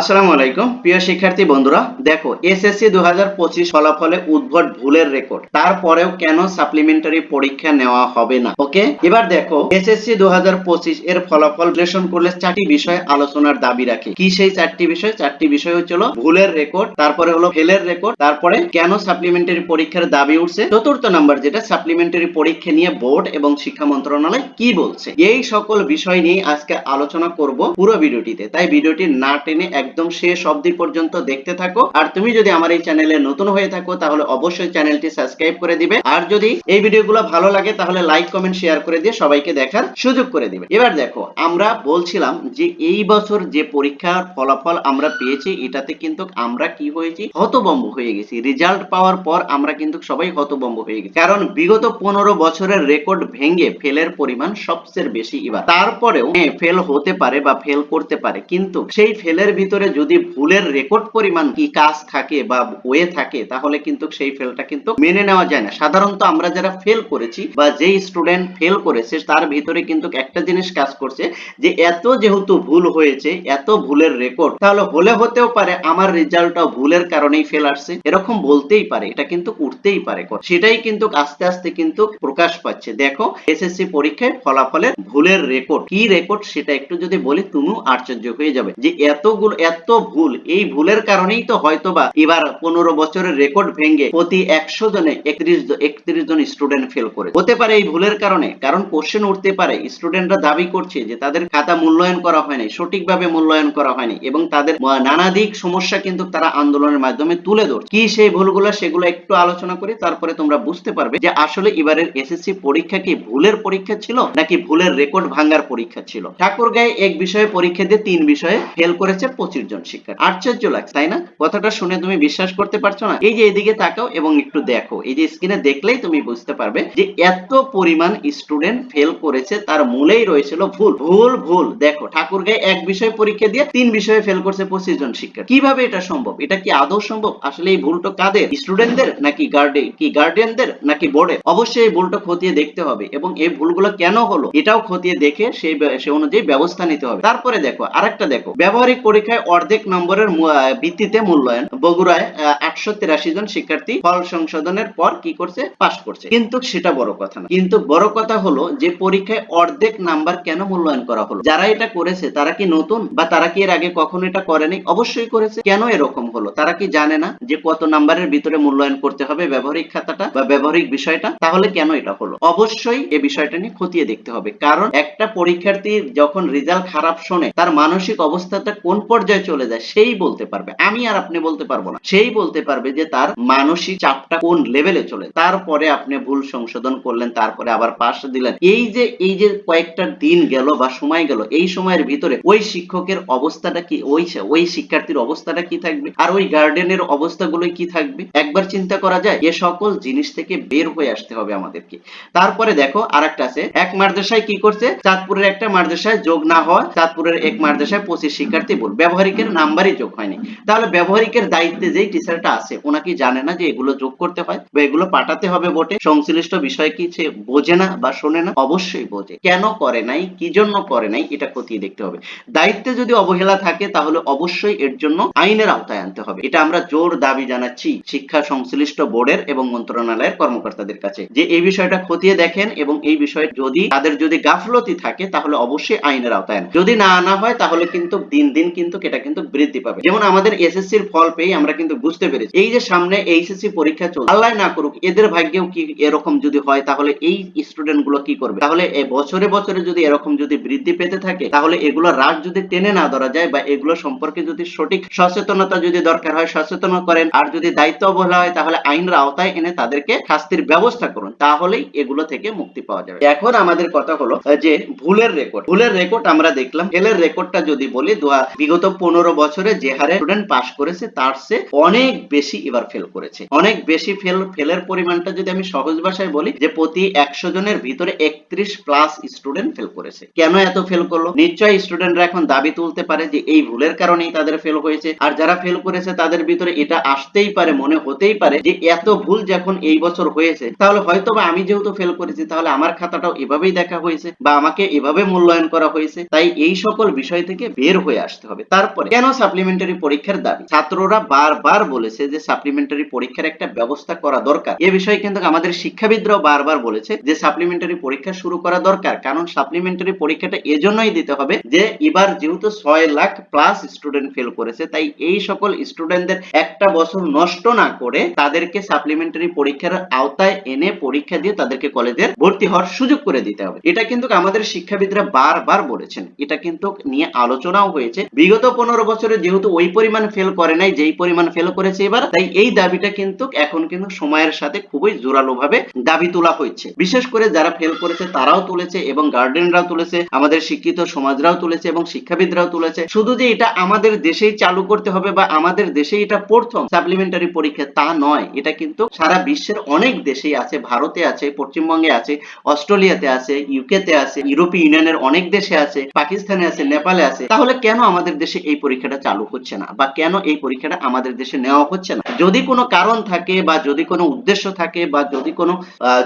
আসসালামু আলাইকুম। প্রিয় শিক্ষার্থী বন্ধুরা, দেখো এসএসসি দু হাজার পঁচিশ ফলাফলে উদ্ভট ভুলের রেকর্ড। তারপরেও কেন সাপ্লিমেন্টারি পরীক্ষা নেওয়া হবে না? ওকে, এবার দেখো এসএসসি দু হাজার পঁচিশ এর ফলাফল বিশ্লেষণ করলে চারটি বিষয় আলোচনার দাবি রাখে। কি সেই চারটি বিষয়? চারটি বিষয় হচ্ছিল ভুলের রেকর্ড, তারপরে হলো ফেলের রেকর্ড, তারপরে কেন সাপ্লিমেন্টারি পরীক্ষার দাবি উঠছে? চতুর্থ নাম্বার যেটা, সাপ্লিমেন্টারি পরীক্ষা নিয়ে বোর্ড এবং শিক্ষা মন্ত্রণালয় কি বলছে? এই সকল বিষয় নিয়ে আজকে আলোচনা করব পুরো ভিডিওটিতে। তাই ভিডিওটি না টেনে একদম শেষ অবধি পর্যন্ত দেখতে থাকো। আর তুমি যদি আমার এই চ্যানেলে নতুন হয়ে থাকো, তাহলে অবশ্যই চ্যানেলটি সাবস্ক্রাইব করে দিবে। আর যদি এই ভিডিওগুলো ভালো লাগে, তাহলে লাইক, কমেন্ট, শেয়ার করে দিয়ে সবাইকে দেখার সুযোগ করে দিবে। এবার দেখো, আমরা বলছিলাম যে এই বছর যে পরীক্ষার ফলাফল আমরা পেয়েছি, এটাতে কিন্তু আমরা কি হয়েছি? হতবম্ব হয়ে গেছি। রেজাল্ট পাওয়ার পর আমরা কিন্তু সবাই হতবম্ব হয়ে গেছি। কারণ বিগত পনেরো বছরের রেকর্ড ভেঙে ফেলের পরিমাণ সবচেয়ে বেশি এবার। তারপরেও ফেল হতে পারে বা ফেল করতে পারে, কিন্তু সেই ফেলের ভিতরে যদি ভুলের রেকর্ড পরিমাণ কি কাজ থাকে বা ওয়ে থাকে, তাহলে কিন্তু সেই ফেলটা কিন্তু মেনে নেওয়া যায় না। সাধারণত আমরা যারা ফেল করেছি বা যেই স্টুডেন্ট ফেল করেছে, তার ভিতরে কিন্তু একটা জিনিস কাজ করছে যে, এত যেহেতু ভুল হয়েছে, এত ভুলের রেকর্ড তাহলে হলে হতেও পারে আমার রেজাল্টটা ভুলের কারণেই ফেল আসছে। এরকম বলতেই পারে, এটা কিন্তু উঠতেই পারে। সেটাই কিন্তু আস্তে আস্তে কিন্তু প্রকাশ পাচ্ছে। দেখো এসএসসি পরীক্ষায় ফলাফলের ভুলের রেকর্ড কি রেকর্ড সেটা একটু যদি বলি, তুমিও আশ্চর্য হয়ে যাবে যে, এতগুলো এত ভুল, এই ভুলের কারণেই তো হয়তোবা এবার পনেরো বছরের রেকর্ড ভেঙে প্রতি একশো জনে একত্রিশ একত্রিশ জন স্টুডেন্ট ফেল করে হতে পারে এই ভুলের কারণে, কারণ কোশ্চেন উঠতে পারে স্টুডেন্টরা দাবি করছে যে তাদের খাতা মূল্যায়ন করা হয়নি, সঠিকভাবে মূল্যায়ন করা হয়নি এবং তাদের নানাদিক সমস্যা কিন্তু তারা আন্দোলনের মাধ্যমে তুলে ধরছে। কি সেই ভুলগুলো, সেগুলো একটু আলোচনা করি, তারপরে তোমরা বুঝতে পারবে যে আসলে এবারের এসএসসি পরীক্ষা কি ভুলের পরীক্ষা ছিল, নাকি ভুলের রেকর্ড ভাঙার পরীক্ষা ছিল। ঠাকুরগাঁয়ে এক বিষয়ে পরীক্ষা দিয়ে তিন বিষয়ে ফেল করেছে পঁচিশ জন শিক্ষার্থী। আশ্চর্য লাগছে, তাই না? কথাটা শুনে তুমি বিশ্বাস করতে পারছ না? এই যে এদিকে তাকাও এবং একটু দেখো। এই যে স্ক্রিনে দেখলেই তুমি বুঝতে পারবে যে এত পরিমাণ স্টুডেন্ট ফেল করেছে, তার মূলেই রয়েছিল ভুল। ভুল ভুল। দেখো ঠাকুরগাঁয়ে এক বিষয় পরীক্ষা দিয়ে তিন বিষয়ে ফেল করছে পঁচিশ জন শিক্ষার্থী। কীভাবে এটা সম্ভব? এটা কি আদৌ সম্ভব? আসলে এই ভুলটা কাদের? স্টুডেন্টদের নাকি গার্ডে কি গার্ডিয়ানদের নাকি বোর্ডের অবশ্যই এই ভুলটা খতিয়ে দেখতে হবে এবং এই ভুলগুলো কেন হলো? এটাও খতিয়ে দেখে সেই সে অনুযায়ী ব্যবস্থা নিতে হবে। তারপরে দেখো, আরেকটা দেখো। ব্যবহারিক পরীক্ষায় অর্ধেক নম্বরের ভিত্তিতে মূল্যায়ন। বগুড়ায় আটশো তিরাশি জন শিক্ষার্থী ফল সংশোধনের পর কি করছে? পাশ করছে। কিন্তু সেটা বড় কথা না। কিন্তু বড় কথা হলো যে পরীক্ষায় অর্ধেক নাম্বার কেন মূল্যায়ন করা হলো? যারা এটা করেছে, তারা কি নতুন? বা তারা কি এর আগে কখনো এটা করেনি? অবশ্যই করেছে। কেন এরকম হলো? তারা কি জানে না যে কত নাম্বারের ভিতরে মূল্যায়ন করতে হবে ব্যবহারিক খাতাটা বা ব্যবহারিক বিষয়টা? তাহলে কেন এটা হলো? অবশ্যই এ বিষয়টা নিয়ে খতিয়ে দেখতে হবে। কারণ একটা পরীক্ষার্থী যখন রেজাল্ট খারাপ শোনে, তার মানসিক অবস্থাটা কোন পর্যায়ে চলে যায়, সেই বলতে পারবে। আমি আর আপনি বলতে পারব না। সেই বলতে পারবে যে তার মানসিক চাপটা কোন লেভেলে চলে। তারপরে আপনি ভুল সংশোধন করলেন, তারপরে আবার পাশ দিলেন। এই যে এই যে কয়েকটা দিন গেল বা সময় গেল, এই সময়ের ভিতরে ওই শিক্ষকের অবস্থাটা কি, ওই ওই শিক্ষার্থীর অবস্থাটা কি থাকবে? আর ওই গার্ডেনের অবস্থাগুলো কি থাকবে? একবার চিন্তা করা যায়, এ সকল জিনিস থেকে বের হয়ে আসতে হবে আমাদেরকে। তারপরে দেখো আরেকটা আছে, এক মাদ্রাসায় কি করছে? চাঁদপুরের একটা মাদ্রাসায় যোগ না হওয়া চাঁদপুরের এক মাদ্রাসায় পঁচিশ শিক্ষার্থী ভুল। ব্যবহারিকের নাম্বারই যোগ হয়নি। তাহলে ব্যবহারিকের দায়িত্বে যেই টিচারটা আছে, ওনা কি জানে না যে এগুলো যোগ করতে হয় বা এগুলো পাঠাতে হবে বটে? সংশ্লিষ্ট বিষয় কি সে বোঝে না বা শোনে না? অবশ্যই বোঝে। কেন করে নাই? কি জন্য করে নাই? এটা খতিয়ে দেখতে হবে। দায়িত্বে যদি অবহেলা থাকে, তাহলে অবশ্যই এর জন্য আইনের আওতায় আনতে হবে। এটা আমরা জোর দাবি জানাচ্ছি শিক্ষা সংশ্লিষ্ট বোর্ডের এবং মন্ত্রণালয়ের কর্মকর্তাদের কাছে যে এই বিষয়টা খতিয়ে দেখেন এবং এই বিষয়ে যদি তাদের যদি গাফলতি থাকে, তাহলে অবশ্যই আইনের আওতায় যদি না আনা হয়, তাহলে কিন্তু দিন দিন কিন্তু এটা কিন্তু বৃদ্ধি পাবে। যেমন আমাদের এসএসসি এর ফল পেয়ে আমরা কিন্তু বুঝতে পেরেছি। এই যে সামনে এইচএসসি পরীক্ষা চলছে আল্লাহ না করুক, এদের ভাগ্যেও কি এরকম যদি হয়, তাহলে এই স্টুডেন্টগুলো কি করবে? তাহলে বছরে বছরে যদি এরকম যদি বৃদ্ধি পেতে থাকে, তাহলে এগুলো রাগ যদি টেনে না ধরা যায় বা এগুলো সম্পর্কে যদি সঠিক সচেতনতা যদি দরকার হয় সচেতন করেন। আর যদি দায়িত্ব অবহেলা হয়, তাহলে আইনের আওতায় এনে তাদেরকে শাস্তির ব্যবস্থা করুন। তাহলেই এগুলো থেকে মুক্তি পাওয়া যাবে। এখন আমাদের কথা হলো যে ভুলের রেকর্ড ভুলের রেকর্ড আমরা দেখলাম। ফেলের রেকর্ডটা যদি বলি বিগত পনেরো বছরে যে হারে স্টুডেন্ট পাস করেছে, তার সে অনেক বেশি এবার ফেল করেছে। অনেক বেশি ফেল ফেলের পরিমাণটা যদি আমি সহজ ভাষায় বলি, যে প্রতি একশো জনের ভিতরে একত্রিশ প্লাস স্টুডেন্ট ফেল করেছে। কেন এত ফেল করল? নিশ্চয়ই স্টুডেন্টরা এখন দাবি তুলতে পারে যে এই ভুলের কারণেই তাদের ফেল হয়েছে। আর যারা ফেল করেছে, তাদের ভিতরে এটা আসতেই পারে, মনে হতেই পারে যে এত ভুল যখন এই বছর হয়েছে, তাহলে হয়তো বা আমি যেহেতু ফেল করেছি, তাহলে আমার খাতাটাও এভাবেই দেখা হয়েছে বা আমাকে এভাবে মূল্যায়ন করা হয়েছে। তাই এই সকল বিষয় থেকে বের হয়ে আসতে হবে। তারপরে কেন সাপ্লিমেন্টারি পরীক্ষার দাবি? ছাত্ররা বারবার বলেছে যে সাপ্লিমেন্টারি পরীক্ষার একটা ব্যবস্থা করা দরকার। এ বিষয়ে কিন্তু আমাদের শিক্ষাবিদরাও বারবার বলেছে যে সাপ্লিমেন্টারি পরীক্ষা শুরু করা দরকার। কারণ সাপ্লিমেন্টারি পরীক্ষাটা এজন্যই দিতে হবে যে এবার যেহেতু ছয় লাখ প্লাস স্টুডেন্ট ফেল করেছে, তাই এই সকল স্টুডেন্টদের একটা বছর নষ্ট না করে তাদেরকে সাপ্লিমেন্টারি পরীক্ষার আওতায় এনে পরীক্ষা দিয়ে তাদেরকে কলেজের ভর্তি হওয়ার সুযোগ করে দিতে হবে। এটা কিন্তু আমাদের শিক্ষাবিদরা বারবার বলেছেন। এটা কিন্তু নিয়ে আলোচনাও হয়েছে। বিগত পনেরো বছরে যেহেতু ওই পরিমাণ ফেল করে নাই, যেই পরিমাণ ফেল করেছে এবার, তাই এই দাবিটা কিন্তু এখন কিন্তু সময়ের সাথে খুবই জোরালো ভাবে দাবি তোলা হয়েছে। বিশেষ করে যারা ফেল করেছে তারাও তুলেছে এবং গার্ডেনরাও তুলেছে, আমাদের শিক্ষিত সমাজরাও তুলেছে এবং শিক্ষাবিদরাও তুলেছে। শুধু যে এটা আমাদের দেশেই চালু করতে হবে বা আমাদের দেশেই এটা প্রথম সাপ্লিমেন্টারি পরীক্ষা তা নয়, এটা কিন্তু সারা বিশ্বের অনেক দেশেই আছে, ভারতে আছে, পশ্চিমবঙ্গে আছে, অস্ট্রেলিয়াতে আছে ইউকেতে আছে, ইউরোপীয় ইউনিয়নের অনেক দেশে আছে, পাকিস্তানে আছে, নেপালে আছে। তাহলে কেন আমাদের দেশে এই পরীক্ষাটা চালু হচ্ছে না বা কেন এই পরীক্ষাটা আমাদের দেশে নেওয়া হচ্ছে না? যদি কোনো কারণ থাকে বা যদি কোনো উদ্দেশ্য থাকে বা যদি কোনো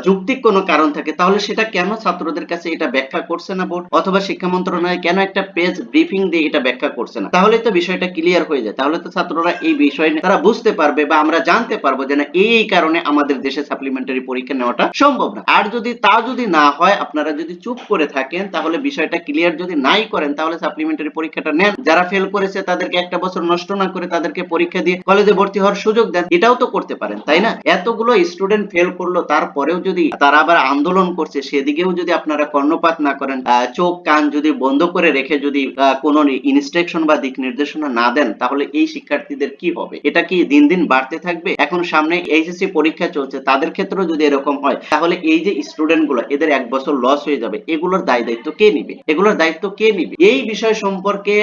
যৌক্তিক কোনো কারণ থাকে, তাহলে সেটা কেন ছাত্রদের কাছে এটা ব্যাখ্যা করছে না বোর্ড? অথবা শিক্ষা মন্ত্রণালয় কেন একটা পেজ ব্রিফিং দিয়ে এটা ব্যাখ্যা করছে না? তাহলে তো বিষয়টা ক্লিয়ার হয়ে যায়। তাহলে তো ছাত্ররা এই বিষয় নিয়ে তারা বুঝতে পারবে বা আমরা জানতে পারব যে না, এই কারণে আমাদের দেশে সাপ্লিমেন্টারি পরীক্ষা নেওয়াটা সম্ভব না। আর যদি তা যদি না হয়, আপনারা যদি চুপ করে থাকেন, তাহলে বিষয়টা ক্লিয়ার যদি নাই করেন, তাহলে সাপ্লিমেন্টারি পরীক্ষাটা নেন। যারা ফেল করেছে, তাদেরকে একটা বছর নষ্ট না করে তাদেরকে পরীক্ষা দিয়ে কলেজে ভর্তি হওয়ার সুযোগ দেন। এটাও তো করতে পারেন, তাই না? এতগুলো স্টুডেন্ট ফেল করল, তারপরেও যদি তারা আবার আন্দোলন করছে, সেদিকেও যদি আপনারা কর্ণপাত না করেন চোখ কান যদি বন্ধ করে রেখে যদি কোনো ইনস্ট্রাকশন বা দিক নির্দেশনা না দেন, তাহলে এই শিক্ষার্থীদের কি হবে? এটা কি দিন দিন বাড়তে থাকবে? এখন সামনে এইচএসসি পরীক্ষা চলছে, তাদের ক্ষেত্রেও যদি এরকম হয়, তাহলে এই যে স্টুডেন্টগুলো, এদের এক বছর লস হয়ে যাবে। এগুলোর দায় দায়িত্ব কে নিবে? এগুলোর দায়িত্ব কে নিবে? এই বিষয় সম্পর্কে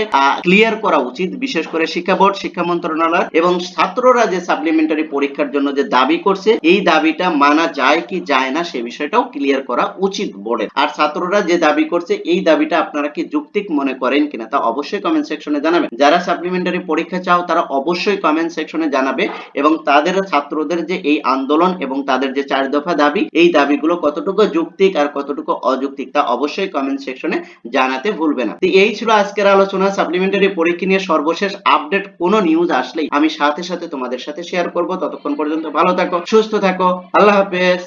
ক্লিয়ার করা উচিত, বিশেষ করে শিক্ষা বোর্ড, শিক্ষা মন্ত্রণালয় এবং ছাত্ররা যে সাপ্লিমেন্টারি পরীক্ষার জন্য যে দাবি করছে, এই দাবিটা মানা যায় কি যায় না সে বিষয়টাও ক্লিয়ার করা উচিত বোর্ডের। আর ছাত্ররা যে দাবি করছে, এই দাবিটা আপনারা কি যৌক্তিক মনে করেন কিনা তা অবশ্যই কমেন্ট সেকশনে জানাবেন। যারা সাপ্লিমেন্টারি পরীক্ষা চাও, তারা অবশ্যই কমেন্ট সেকশনে জানাবে এবং তাদের ছাত্রদের যে এই আন্দোলন এবং তাদের যে চার দফা দাবি, এই দাবিগুলো কতটুকু যুক্তিক আর কতটুকু অযৌক্তিক তা অবশ্যই কমেন্ট সেকশনে জানাতে ভুলবে না। এই ছিল আজকের আলোচনা সাপ্লিমেন্টারি পরীক্ষা নিয়ে সর্বশেষ আপডেট কোনো নিউজ আসলেই আমি সাথে সাথে তোমাদের সাথে শেয়ার করব। ততক্ষণ পর্যন্ত ভালো থাকো, সুস্থ থাকো, আল্লাহ হাফেজ।